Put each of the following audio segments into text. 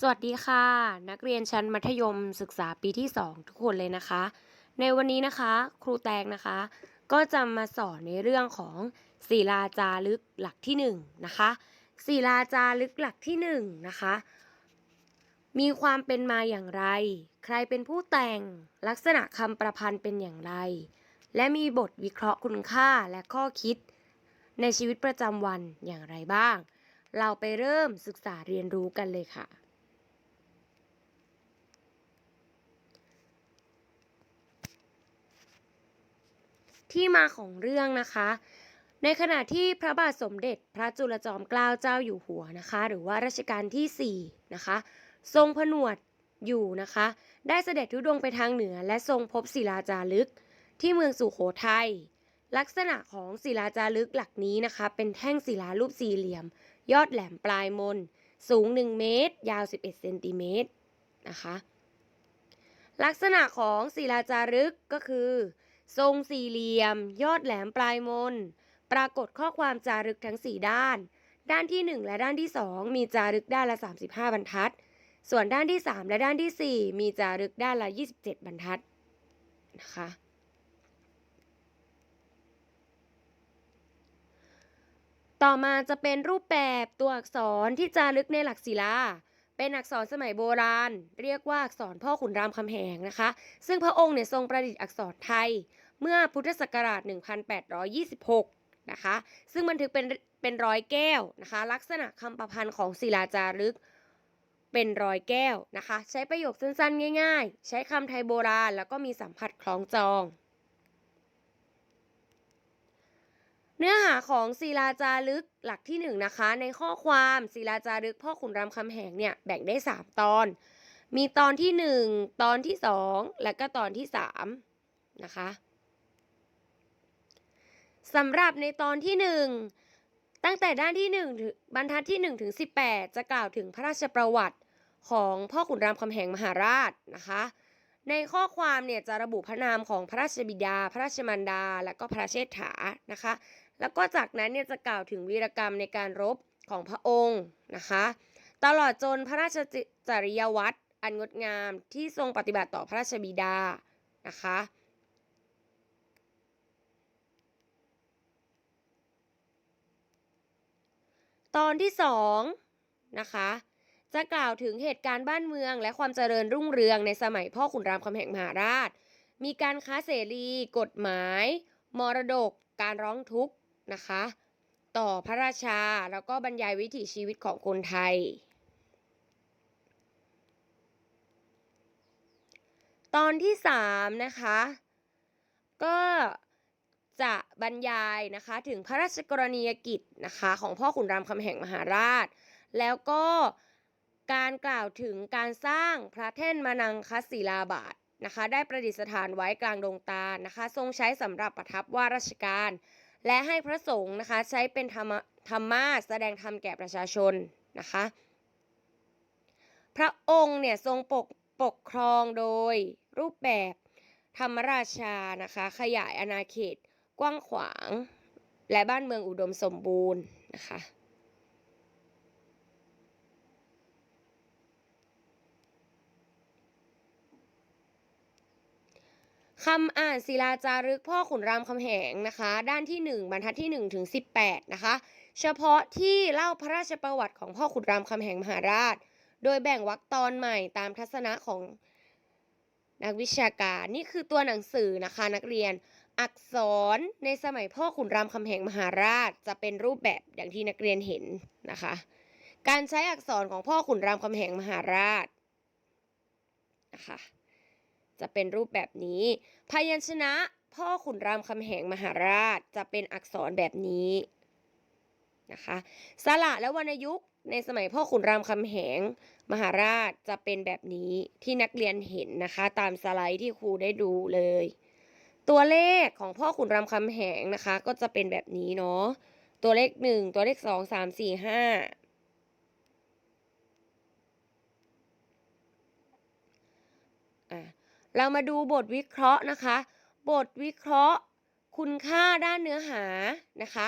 สวัสดีค่ะ นักเรียนชั้นมัธยมศึกษาปีที่ 2 ทุกคนเลยนะคะ ในวันนี้นะคะ ครูแตงนะคะ ก็จะมาสอนในเรื่องของศิลาจารึกหลักที่1นะคะศิลาจารึกหลักที่1นะคะมีความเป็นมาอย่างไร ใครเป็นผู้แต่งลักษณะคำประพันธ์เป็นอย่างไร และมีบทวิเคราะห์คุณค่าและข้อคิด ในชีวิตประจำวันอย่างไรบ้าง เราไปเริ่มศึกษาเรียนรู้กันเลยค่ะ ที่มาของเรื่องนะคะ ในขณะที่พระบาทสมเด็จพระจุลจอมเกล้าเจ้าอยู่หัวนะคะ หรือว่ารัชกาลที่4นะคะ ทรงผนวดอยู่นะคะ ได้เสด็จทุดงไปทางเหนือ และทรงพบศิลาจารึก ที่เมืองสุโขทัยลักษณะของศิลาจารึกหลักนี้นะคะ เป็นแท่งศิลารูปสี่เหลี่ยม ยอดแหลมปลายมน สูง 1 เมตร ยาว 11เซนติเมตรนะคะ ลักษณะของศิลาจารึกก็คือ ทรงสี่เหลี่ยม ยอดแหลมปลายมน ปรากฏข้อความจารึกทั้ง 4 ด้าน ด้านที่ 1 และด้านที่ 2 มีจารึกด้านละ 35 บรรทัด ส่วนด้านที่ 3 และด้านทีสี่4 มีจารึกด้านละ 27 บรรทัดนะคะต่อมาจะเป็นรูปแบบตัวอักษรที่จารึกในหลักศิลา เป็นอักษรสมัยโบราณ เรียกว่าอักษรพ่อขุนรามคำแหงนะคะ ซึ่งพระองค์เนี่ยทรงประดิษฐ์อักษรไทย เมื่อพุทธศักราช 1826 นะคะ ซึ่งบันทึกเป็นเป็นร้อยแก้วนะคะ ลักษณะคำประพันธ์ของศิลาจารึกเป็นรอยแก้วนะคะ ใช้ประโยคสั้นๆ ง่าย ๆ ใช้คำไทยโบราณ แล้วก็มีสัมผัสคล้องจอง เนื้อหาของศิลาจารึกหลักที่1นงนะคะ ในข้อความศิลาจารึกพ่อขุนรามคำแหงเนี่ยแบ่งได้ 3 ตอน มีตอนที่ 1 ตอนที่ 2 และก็ตอนที่3นะคะสำหรับในตอนที่ 1 ตั้งแต่ด้านที่1ถึงบรรทัดที่ 1 ถึง 18 จะกล่าวถึงพระราชประวัติของพ่อขุนรามคำแหงมหาราชนะคะ ในข้อความเนี่ยจะระบุพระนามของพระราชบิดา พระราชมารดา และก็พระเชษฐานะคะ แล้วก็จากนั้นเนี่ยจะกล่าวถึงวีรกรรมในการรบของพระองค์นะคะ ตลอดจนพระราชจริยวัตรอันงดงามที่ทรงปฏิบัติต่อพระราชบิดานะคะตอนที่สองนะคะจะกล่าวถึงเหตุการณ์บ้านเมืองและความเจริญรุ่งเรืองในสมัยพ่อขุนรามคำแหงมหาราช มีการค้าเสรี กฎหมาย มรดก การร้องทุกข์ นะคะ ต่อพระราชาแล้วก็บรรยายวิถีชีวิตของคนไทย ตอนที่3นะคะ ก็จะบรรยายนะคะถึงพระราชกรณียกิจนะคะของพ่อขุนรามคำแหงมหาราช แล้วก็การกล่าวถึงการสร้างพระแท่นมนังคศิลาบาทนะคะได้ประดิษฐานไว้กลางดงตาลนะคะ ทรงใช้สำหรับประทับว่าราชการ และให้พระสงฆ์นะคะใช้เป็นธรรมธรรมาแสดงธรรมแก่ประชาชนนะคะ พระองค์เนี่ยทรงปกปกครองโดยรูปแบบธรรมราชานะคะ ขยายอาณาเขตกว้างขวาง และบ้านเมืองอุดมสมบูรณ์นะคะ คำอ่านศิลาจารึกพ่อขุนรามคำแหงนะคะ ด้านที่ 1 บรรทัดที่1ถึง18 นะคะ เฉพาะที่เล่าพระราชประวัติของพ่อขุนรามคำแหงมหาราช โดยแบ่งวรรคตอนใหม่ตามทัศนะของนักวิชาการ นี่คือตัวหนังสือนะคะนักเรียน อักษรในสมัยพ่อขุนรามคำแหงมหาราช จะเป็นรูปแบบอย่างที่นักเรียนเห็นนะคะ การใช้อักษรของพ่อขุนรามคำแหงมหาราชนะคะ จะเป็นรูปแบบนี้ พยัญชนะพ่อขุนรามคำแหงมหาราชจะเป็นอักษรแบบนี้นะคะสระและวรรณยุกต์ในสมัยพ่อขุนรามคำแหง มหาราชจะเป็นแบบนี้ที่นักเรียนเห็นนะคะ ตามสไลด์ที่ครูได้ดูเลย ตัวเลขของพ่อขุนรามคำแหงนะคะ ก็จะเป็นแบบนี้เนาะตัวเลขหนึ่งตัวเลขสองสามสี่ห้าอะ เรามาดูบทวิเคราะห์นะคะ บทวิเคราะห์ คุณค่าด้านเนื้อหานะคะ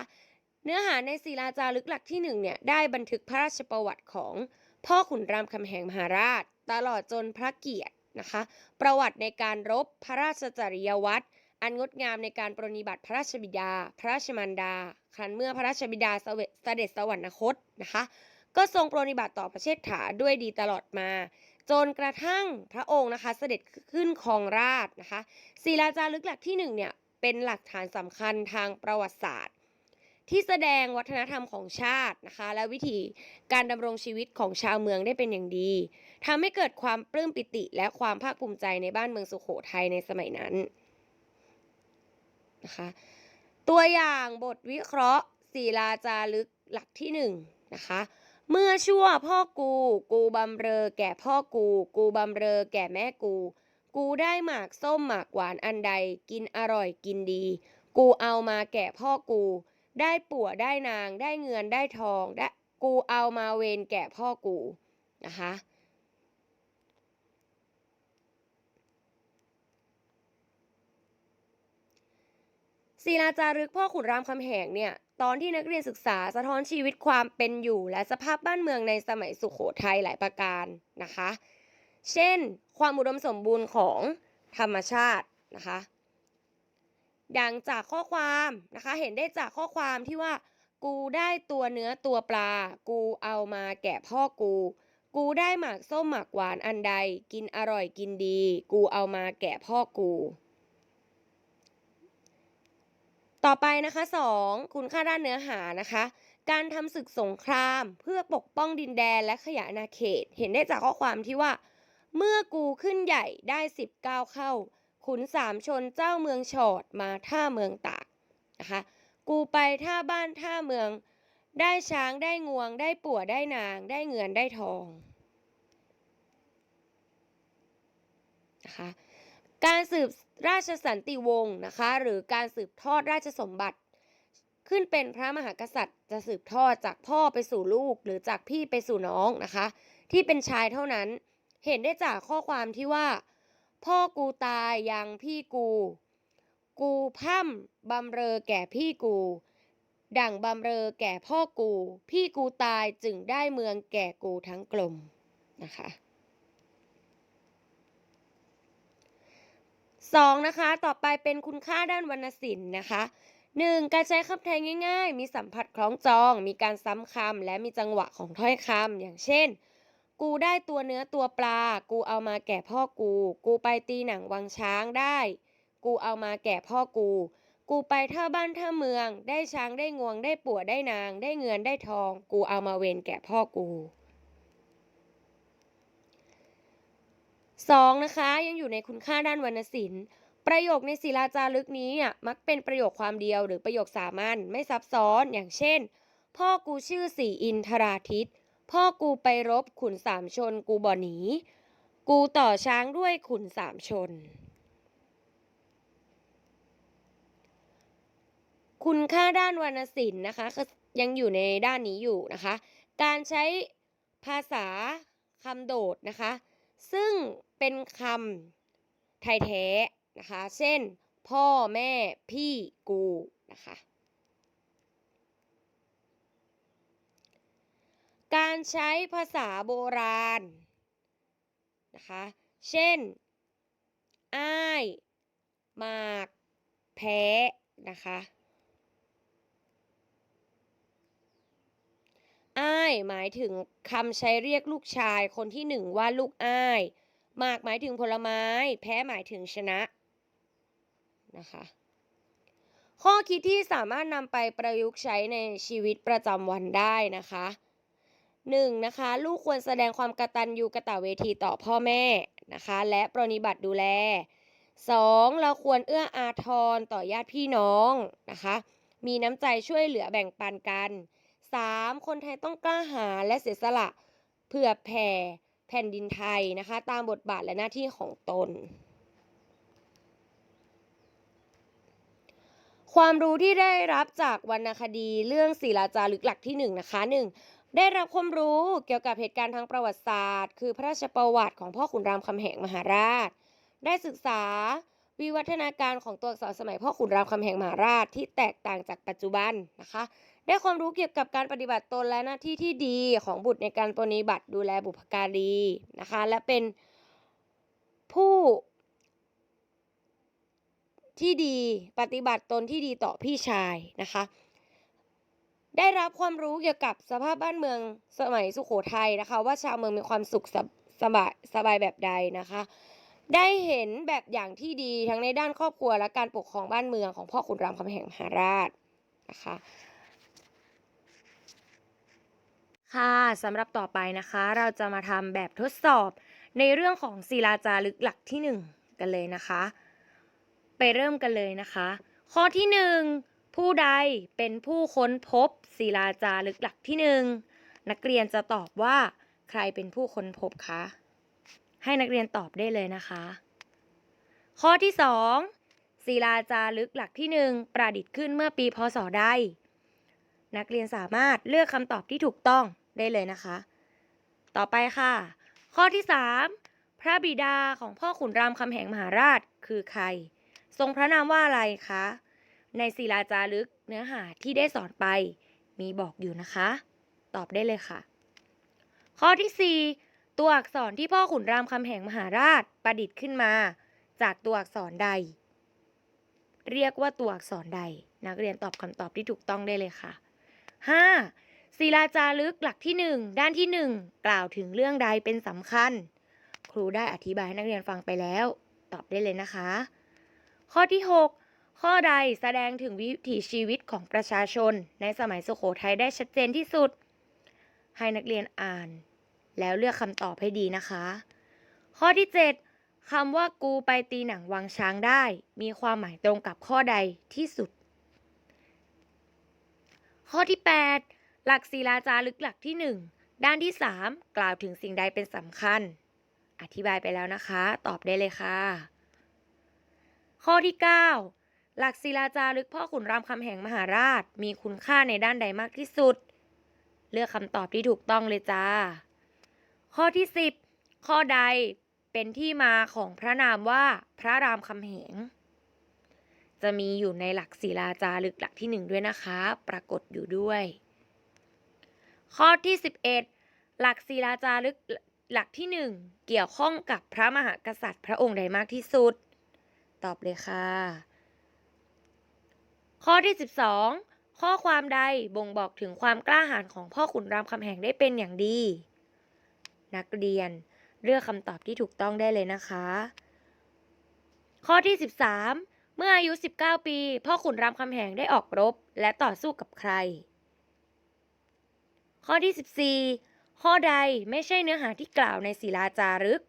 เนื้อหาในศิลาจารึกหลักที่หนึ่งเนี่ยได้บันทึกพระราชประวัติของพ่อขุนรามคำแหงมหาราช ตลอดจนพระเกียรตินะคะ ประวัติในการรบพระราชจริยวัตรอันงดงามในการปรนิบัติพระราชบิดา พระราชมารดา ครั้นเมื่อพระราชบิดาเสด็จสวรรคตนะคะ ก็ทรงปรนิบัติต่อประเชษฐาด้วยดีตลอดมา จนกระทั่งพระองค์นะคะ เสด็จขึ้นครองราชนะคะศิลาจารึกหลักที่หนึ่งเนี่ยเป็นหลักฐานสำคัญทางประวัติศาสตร์ ที่แสดงวัฒนธรรมของชาตินะคะ และวิธีการดำรงชีวิตของชาวเมืองได้เป็นอย่างดีทำให้เกิดความปลื้มปิติ และความภาคภูมิใจในบ้านเมืองสุขโขทัยในสมัยนั้นนะคะตัวอย่างบทวิเคราะห์ศิลาจารึกหลักที่หนึ่งนะคะ เมื่อชั่วพ่อกู กูบำเรอแก่พ่อกู กูบำเรอแก่แม่กู กูได้หมากส้มหมากหวานอันใด กินอร่อยกินดี กูเอามาแก่พ่อกู ได้ปัวได้นางได้เงินได้ทองได้กูเอามาเวนแก่พ่อกูนะคะศิลาจารึกพ่อขุนรามคำแหงเนี่ย ตอนที่นักเรียนศึกษาสะท้อนชีวิตความเป็นอยู่ และสภาพบ้านเมืองในสมัยสุขโขทัยหลายประการนะคะ เช่น ความอุดมสมบูรณ์ของธรรมชาตินะคะดังจากข้อความนะคะ เห็นได้จากข้อความที่ว่า กูได้ตัวเนื้อตัวปลา กูเอามาแก่พ่อกู กูได้หมากส้มหมากหวานอันใด กินอร่อยกินดี กูเอามาแก่พ่อกู ต่อไปนะคะ 2. คุณค่าด้านเนื้อหานะคะ การทำศึกสงครามเพื่อปกป้องดินแดนและขยายอาณาเขต เห็นได้จากข้อความที่ว่า เมื่อกูขึ้นใหญ่ได้สิบก้าเข้า ขุนสามชนเจ้าเมืองฉอดมาท่าเมืองตากนะคะ กูไปท่าบ้านท่าเมือง ได้ช้างได้งวง ได้ปัวได้นาง ได้เงินได้ทองนะคะ การสืบราชสันติวงศ์นะคะ หรือการสืบทอดราชสมบัติ ขึ้นเป็นพระมหากษัตริย์ จะสืบทอดจากพ่อไปสู่ลูก หรือจากพี่ไปสู่น้องนะคะ ที่เป็นชายเท่านั้นเห็นได้จากข้อความที่ว่า พ่อกูตายยังพี่กู กูพ่ำบำเรอแก่พี่กู ดั่งบำเรอแก่พ่อกู พี่กูตายจึงได้เมืองแก่กูทั้งกลมนะคะ สองนะคะ ต่อไปเป็นคุณค่าด้านวรรณศิลป์นะคะหนึ่งการใช้คำไทยง่ายๆ มีสัมผัสคล้องจอง มีการซ้ำคำและมีจังหวะของถ้อยคำอย่างเช่น กูได้ตัวเนื้อตัวปลา กูเอามาแก่พ่อกู กูไปตีหนังวังช้างได้ กูเอามาแก่พ่อกู กูไปท่าบ้านท่าเมือง ได้ช้างได้งวงได้ปัวได้นาง ได้เงินได้ทอง กูเอามาเวนแก่พ่อกู สองนะคะยังอยู่ในคุณค่าด้านวรรณศิลป์ ประโยคในศิลาจารึกนี้อะมักเป็นประโยคความเดียวหรือประโยคสามัญไม่ซับซ้อนอย่างเช่น พ่อกูชื่อสีอินทราทิต พ่อกูไปรบขุนสามชนกูบ่หนี กูต่อช้างด้วยขุนสามชน คุณค่าด้านวรรณศิลป์นะคะยังอยู่ในด้านนี้อยู่นะคะ การใช้ภาษาคำโดดนะคะ ซึ่ง เป็นคำไทยแท้นะคะ เช่น พ่อแม่พี่กูนะคะ การใช้ภาษาโบราณนะคะ เช่น อ้าย มาก แพ้ นะคะ อ้ายหมายถึงคำใช้เรียกลูกชายคนที่หนึ่งว่าลูกอ้าย หมากหมายถึงผลไม้ แพ้หมายถึงชนะนะคะข้อคิดที่สามารถนำไปประยุกต์ใช้ในชีวิตประจำวันได้นะคะหนึ่งนะคะ ลูกควรแสดงความกตัญญูกตเวทีต่อพ่อแม่นะคะ และปรนิบัติดูแล 2. เราควรเอื้ออาทรต่อญาติพี่น้องนะคะ มีน้ำใจช่วยเหลือแบ่งปันกัน 3. คนไทยต้องกล้าหาญและเสียสละเพื่อแผ่ แผ่นดินไทยนะคะ ตามบทบาทและหน้าที่ของตน ความรู้ที่ได้รับจากวรรณคดีเรื่องศิลาจารึกหลักที่1นงนะคะหนึ่งได้รับความรู้เกี่ยวกับเหตุการณ์ทางประวัติศาสตร์ คือพระราชประวัติของพ่อขุนรามคำแหงมหาราช ได้ศึกษาวิวัฒนาการของตัวอักษรสมัยพ่อขุนรามคำแหงมหาราชที่แตกต่างจากปัจจุบันนะคะ ได้ความรู้เกี่ยวกับการปฏิบัติตนและหน้าที่ที่ดีของบุตรในการปฏิบัติดูแลบุพการีนะคะ และเป็นผู้ที่ดีปฏิบัติตนที่ดีต่อพี่ชายนะคะ ได้รับความรู้เกี่ยวกับสภาพบ้านเมืองสมัยสุโขทัยนะคะ ว่าชาวเมืองมีความสุขสบายสบายแบบใดนะคะ ได้เห็นแบบอย่างที่ดีทั้งในด้านครอบครัวและการปกครองบ้านเมืองของพ่อขุนรามคำแหงมหาราชนะคะ ค่ะสำหรับต่อไปนะคะ เราจะมาทำแบบทดสอบในเรื่องของศิลาจารึกหลักที่หนึ่งกันเลยนะคะ ไปเริ่มกันเลยนะคะ ข้อที่หนึ่งผู้ใดเป็นผู้ค้นพบศิลาจารึกหลักที่หนึ่งนักเรียนจะตอบว่าใครเป็นผู้ค้นพบคะให้นักเรียนตอบได้เลยนะคะ ข้อที่สองศิลาจารึกหลักที่หนึ่งประดิษฐ์ขึ้นเมื่อปีพศใดนักเรียนสามารถเลือกคำตอบที่ถูกต้อง ได้เลยนะคะ ต่อไปค่ะ ข้อที่ 3 พระบิดาของพ่อขุนรามคำแหงมหาราชคือใคร ทรงพระนามว่าอะไรคะ ในศิลาจารึกเนื้อหาที่ได้สอนไป มีบอกอยู่นะคะ ตอบได้เลยค่ะ ข้อที่ 4 ตัวอักษรที่พ่อขุนรามคำแหงมหาราชประดิษฐ์ขึ้นมา จากตัวอักษรใด เรียกว่าตัวอักษรใด นักเรียนตอบคำตอบที่ถูกต้องได้เลยค่ะ 5. ศิลาจารึกหลักที่ 1 ด้านที่ 1 กล่าวถึงเรื่องใดเป็นสำคัญ ครูได้อธิบายให้นักเรียนฟังไปแล้ว ตอบได้เลยนะคะ ข้อที่ 6 ข้อใดแสดงถึงวิถีชีวิตของประชาชน ในสมัยสุโขทัยได้ชัดเจนที่สุด ให้นักเรียนอ่าน แล้วเลือกคำตอบให้ดีนะคะ ข้อที่ 7คำว่ากูไปตีหนังวังช้างได้ มีความหมายตรงกับข้อใดที่สุด ข้อที่ 8 หลักศิลาจารึกหลักที่ 1 ด้านที่ 3 กล่าวถึงสิ่งใดเป็นสำคัญ อธิบายไปแล้วนะคะ ตอบได้เลยค่ะ ข้อที่ 9 หลักศิลาจารึกพ่อขุนรามคำแหงมหาราช มีคุณค่าในด้านใดมากที่สุด เลือกคำตอบที่ถูกต้องเลยจ้า ข้อที่ 10 ข้อใดเป็นที่มาของพระนามว่าพระรามคำแหง จะมีอยู่ในหลักศิลาจารึกหลักที่หนึ่งด้วยนะคะ ปรากฏอยู่ด้วย ข้อที่ 11 หลักศิลาจารึกหลักที่หนึ่งเกี่ยวข้องกับพระมหากษัตริย์พระองค์ใดมากที่สุด ตอบเลยค่ะ ข้อที่ 12 ข้อความใดบ่งบอกถึงความกล้าหาญของพ่อขุนรามคำแหงได้เป็นอย่างดี นักเรียนเลือกคำตอบที่ถูกต้องได้เลยนะคะ ข้อที่ 13 เมื่ออายุ 19 ปี พ่อขุนรามคำแหงได้ออกรบและต่อสู้กับใคร ข้อที่ 14 ข้อใดไม่ใช่เนื้อหาที่กล่าวในศิลาจารึก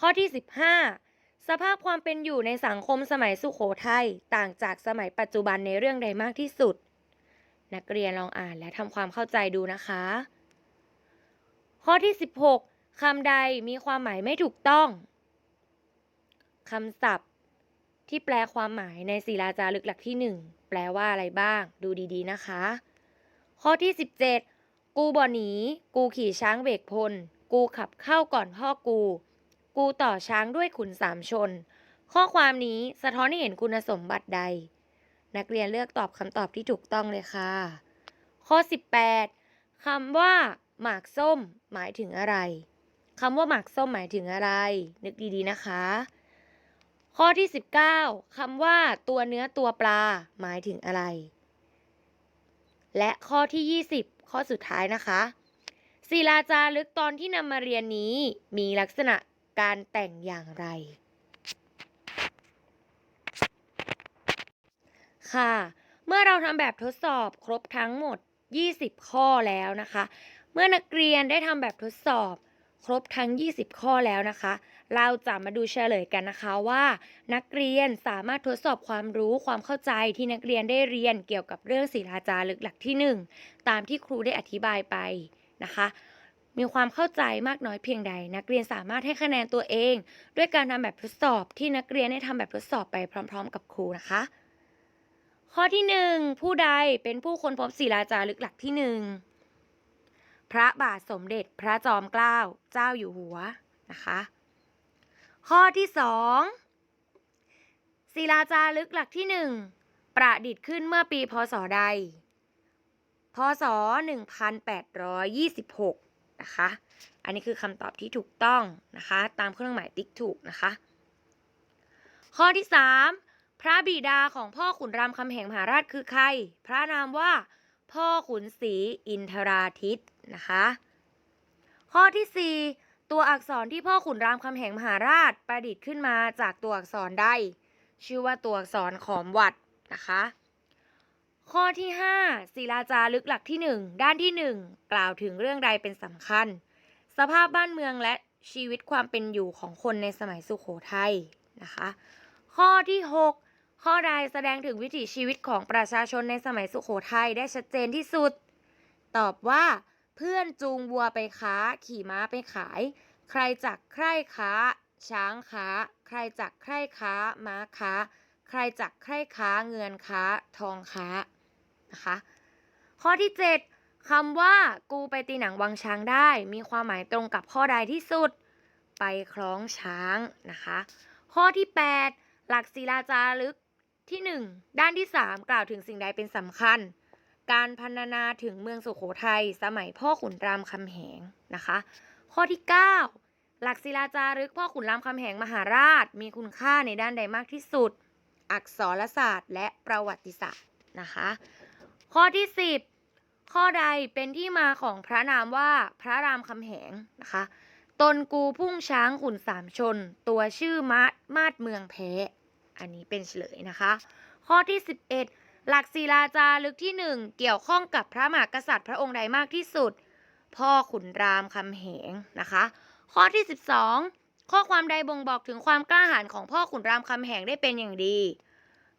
ข้อที่ 15 สภาพความเป็นอยู่ในสังคมสมัยสุขโขทัยต่างจากสมัยปัจจุบันในเรื่องใดมากที่สุด นักเรียนลองอ่านและทำความเข้าใจดูนะคะ ข้อที่ 16 คำใดมีความหมายไม่ถูกต้องคำศัพท์ ที่แปลความหมายในศิลาจารึกหลักที่ 1 แปลว่าอะไรบ้าง ดูดีๆนะคะ ข้อที่ 17 กูบ่หนี กูขี่ช้างเบกพล กูขับเข้าก่อนพ่อกู กูต่อช้างด้วยขุนสามชน ข้อความนี้สะท้อนให้เห็นคุณสมบัติใด นักเรียนเลือกตอบคำตอบที่ถูกต้องเลยค่ะ ข้อ 18คำว่า หมากส้ม หมายถึงอะไร คำว่าหมากส้มหมายถึงอะไร นึกดีๆนะคะ ข้อที่ 19คำว่าตัวเนื้อตัวปลา หมายถึงอะไร และข้อที่ 20 ข้อสุดท้ายนะคะศิลาจารึกตอนที่นำมาเรียนนี้มีลักษณะการแต่งอย่างไร ค่ะ เมื่อเราทำแบบทดสอบครบทั้งหมด 20 ข้อแล้วนะคะ เมื่อนักเรียนได้ทำแบบทดสอบ ครบทั้ง 20 ข้อแล้วนะคะ เราจะมาดูเฉลยกันนะคะว่า นักเรียนสามารถทดสอบความรู้ความเข้าใจที่นักเรียนได้เรียนเกี่ยวกับเรื่องศิลาจารึกหลักที่ 1 ตามที่ครูได้อธิบายไปนะคะมีความเข้าใจมากน้อยเพียงใด นักเรียนสามารถให้คะแนนตัวเอง ด้วยการทำแบบทดสอบที่นักเรียนได้ทำแบบทดสอบไปพร้อม ๆ กับครูนะคะ ข้อที่หนึ่งผู้ใดเป็นผู้ค้นพบศิลาจารึกหลักที่หนึ่งพระบาทสมเด็จพระจอมเกล้าเจ้าอยู่หัวนะคะ ข้อที่สองศิลาจารึกหลักที่หนึ่งปประดิษฐ์ขึ้นเมื่อปีพศใด พศ 1826 นะคะ อันนี้คือคำตอบที่ถูกต้องนะคะ ตามเครื่องหมายติ๊กถูกนะคะ ข้อที่ 3 พระบิดาของพ่อขุนรามคำแหงมหาราชคือใคร พระนามว่า พ่อขุนศรีอินทราทิตนะคะ ข้อที่ 4 ตัวอักษรที่พ่อขุนรามคำแหงมหาราชประดิษฐ์ขึ้นมาจากตัวอักษรใด ชื่อว่าตัวอักษรขอมวัดนะคะ ข้อที่ 5 ศิลาจารึกหลักที่ 1 ด้านที่ 1 กล่าวถึงเรื่องใดเป็นสำคัญ สภาพบ้านเมืองและชีวิตความเป็นอยู่ของคนในสมัยสุขโขทัยนะคะ ข้อที่ 6 ข้อใดแสดงถึงวิถีชีวิตของประชาชนในสมัยสุขโขทัยได้ชัดเจนที่สุด ตอบว่า เพื่อนจูงวัวไปค้า ขี่ม้าไปขาย ใครจักใคร่ค้า ช้างค้า ใครจักใคร่ค้า ม้าค้า ใครจักใคร่ค้า เงินค้า ทองค้า นะคะ ข้อที่ 7คำว่ากูไปตีหนังวังช้างได้ มีความหมายตรงกับข้อใดที่สุด ไปคล้องช้างนะคะ ข้อที่ 8 หลักศิลาจารึกที่ 1 ด้านที่ 3 กล่าวถึงสิ่งใดเป็นสำคัญ การพรรณนาถึงเมืองสุโขทัยสมัยพ่อขุนรามคำแหงนะคะ ข้อที่ 9 หลักศิลาจารึกพ่อขุนรามคำแหงมหาราช มีคุณค่าในด้านใดมากที่สุด อักษรศาสตร์และประวัติศาสตร์นะคะ ข้อที่ 10 ข้อใดเป็นที่มาของพระนามว่าพระรามคำแหงนะคะตนกูพุ่งช้างขุนสามชน ตัวชื่อมาดมาดเมืองแพ้ อันนี้เป็นเฉลยนะคะ ข้อที่ 11 หลักศิลาจารึกที่1เกี่ยวข้องกับพระมหากษัตริย์พระองค์ใดมากที่สุด พ่อขุนรามคำแหงนะคะ ข้อที่ 12 ข้อความใดบ่งบอกถึงความกล้าหาญของพ่อขุนรามคำแหงได้เป็นอย่างดี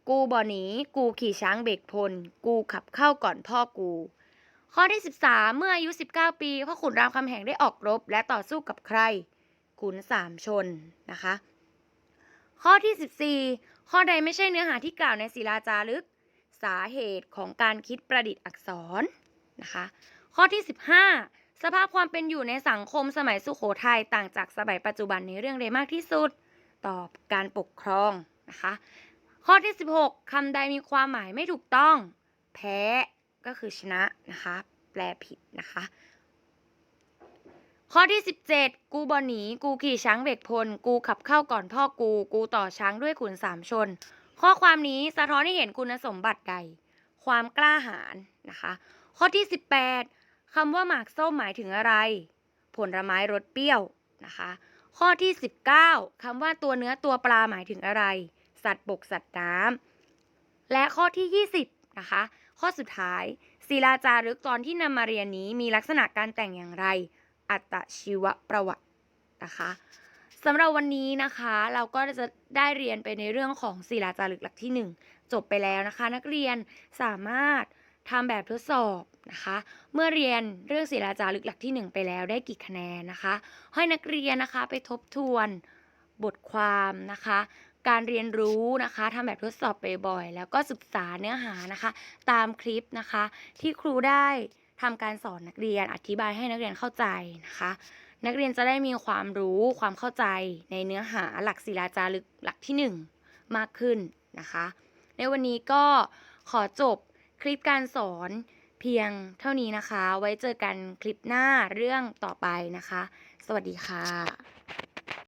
กูบ่หนีกูขี่ช้างเบกพล กูขับเข้าก่อนพ่อกู ข้อที่ 13 เมื่ออายุ 19 ปีพ่อขุนรามคำแหงได้ออกรบ และต่อสู้กับใครขุนสามชนนะคะ ข้อที่ 14 ข้อใดไม่ใช่เนื้อหาที่กล่าวในศิลาจารึก สาเหตุของการคิดประดิษฐ์อักษรนะคะ ข้อที่ 15 สภาพความเป็นอยู่ในสังคมสมัยสุขโขทัยต่างจากสมัยปัจจุบันในเรื่องใดมากที่สุด ตอบการปกครองนะคะ ข้อที่ 16คำใดมีความหมายไม่ถูกต้อง แพ้ก็คือชนะนะคะ แปลผิดนะคะ ข้อที่ 17 กูบอหนี กูขี่ช้างเบกพล กูขับเข้าก่อนพ่อกู กูต่อช้างด้วยขุนสามชน ข้อความนี้สะท้อนให้เห็นคุณสมบัติใด ความกล้าหาญนะคะ ข้อที่ 18คำว่าหมากส้มหมายถึงอะไร ผลไม้รสเปรี้ยวนะคะ ข้อที่ 19คำว่าตัวเนื้อตัวปลาหมายถึงอะไร สัตว์บกสัตว์น้ำและข้อที่ 20 นะคะ ข้อสุดท้ายศิลาจารึกตอนที่นำมาเรียนนี้มีลักษณะการแต่งอย่างไร อัตชีวประวัตินะคะ สำหรับวันนี้นะคะ เราก็จะได้เรียนไปในเรื่องของศิลาจารึกหลักที่ 1 จบไปแล้วนะคะ นักเรียนสามารถทำแบบทดสอบนะคะ เมื่อเรียนเรื่องศิลาจารึกหลักที่ 1 ไปแล้วได้กี่คะแนนนะคะ ให้นักเรียนนะคะไปทบทวนบทความนะคะ การเรียนรู้นะคะทำแบบทดสอบบ่อยๆแล้วก็ศึกษาเนื้อหานะคะ ตามคลิปนะคะ ที่ครูได้ทำการสอนนักเรียนอธิบายให้นักเรียนเข้าใจนะคะ นักเรียนจะได้มีความรู้ความเข้าใจในเนื้อหาหลักศิลาจารึกหลักที่ 1 มากขึ้นนะคะ ในวันนี้ก็ขอจบคลิปการสอนเพียงเท่านี้นะคะ ไว้เจอกันคลิปหน้าเรื่องต่อไปนะคะ สวัสดีค่ะ